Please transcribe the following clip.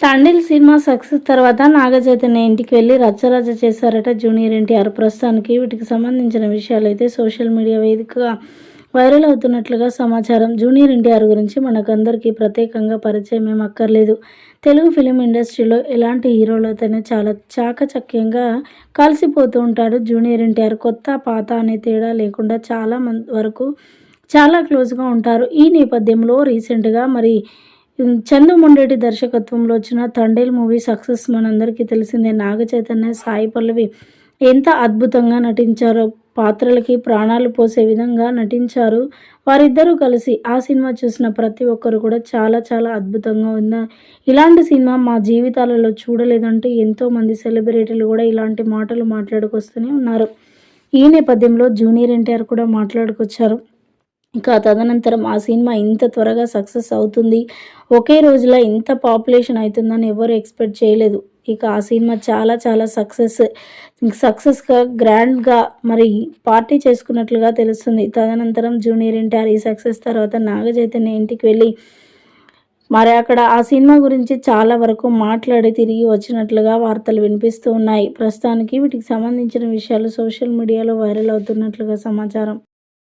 తండ్రిల్ cinema success తర్వాత నాగచైతన్య ఇంటికి వెళ్ళి రచ్చరచ్చ చేశారట జూనియర్ ఎన్టీఆర్. ప్రస్తుతానికి వీటికి సంబంధించిన విషయాలు అయితే సోషల్ మీడియా వేదికగా వైరల్ అవుతున్నట్లుగా సమాచారం. జూనియర్ ఎన్టీఆర్ గురించి మనకందరికీ ప్రత్యేకంగా పరిచయం ఏం అక్కర్లేదు. తెలుగు ఫిలిం ఇండస్ట్రీలో ఎలాంటి హీరోలతోనే చాలా చాకచక్యంగా కలిసిపోతూ ఉంటాడు జూనియర్ ఎన్టీఆర్. కొత్త పాత అనే తేడా లేకుండా చాలా మంది వరకు చాలా క్లోజ్గా ఉంటారు. ఈ నేపథ్యంలో రీసెంట్గా మరి చందు మొండేటి దర్శకత్వంలో వచ్చిన తండేల్ మూవీ సక్సెస్ మనందరికీ తెలిసిందే. నాగ చైతన్య సాయి పల్లవి ఎంత అద్భుతంగా నటించారో పాత్రలకి ప్రాణాలు పోసే విధంగా నటించారు. వారిద్దరూ కలిసి ఆ సినిమా చూసిన ప్రతి ఒక్కరు కూడా చాలా చాలా అద్భుతంగా ఉంది? ఇలాంటి సినిమా మా జీవితాలలో చూడలేదంటూ ఎంతోమంది సెలబ్రిటీలు కూడా ఇలాంటి మాటలు మాట్లాడుకొస్తూనే ఉన్నారు. ఈ నేపథ్యంలో జూనియర్ ఎన్టీఆర్ కూడా మాట్లాడుకొచ్చారు. ఇక తదనంతరం ఆ సినిమా ఇంత త్వరగా సక్సెస్ అవుతుంది. ఒకే రోజులో ఇంత పాపులేషన్ అవుతుందని ఎవరు ఎక్స్పెక్ట్ చేయలేదు. ఇక ఆ సినిమా చాలా చాలా సక్సెస్. సక్సెస్గా గ్రాండ్గా మరి పార్టీ చేసుకున్నట్లుగా తెలుస్తుంది. తదనంతరం జూనియర్ ఎన్టీఆర్ ఈ సక్సెస్ తర్వాత నాగ చైతన్య ఇంటికి వెళ్ళి మరి అక్కడ ఆ సినిమా గురించి చాలా వరకు మాట్లాడి తిరిగి వచ్చినట్లుగా వార్తలు వినిపిస్తూ ఉన్నాయి. ప్రస్తుతానికి వీటికి సంబంధించిన విషయాలు సోషల్ మీడియాలో వైరల్ అవుతున్నట్లుగా సమాచారం.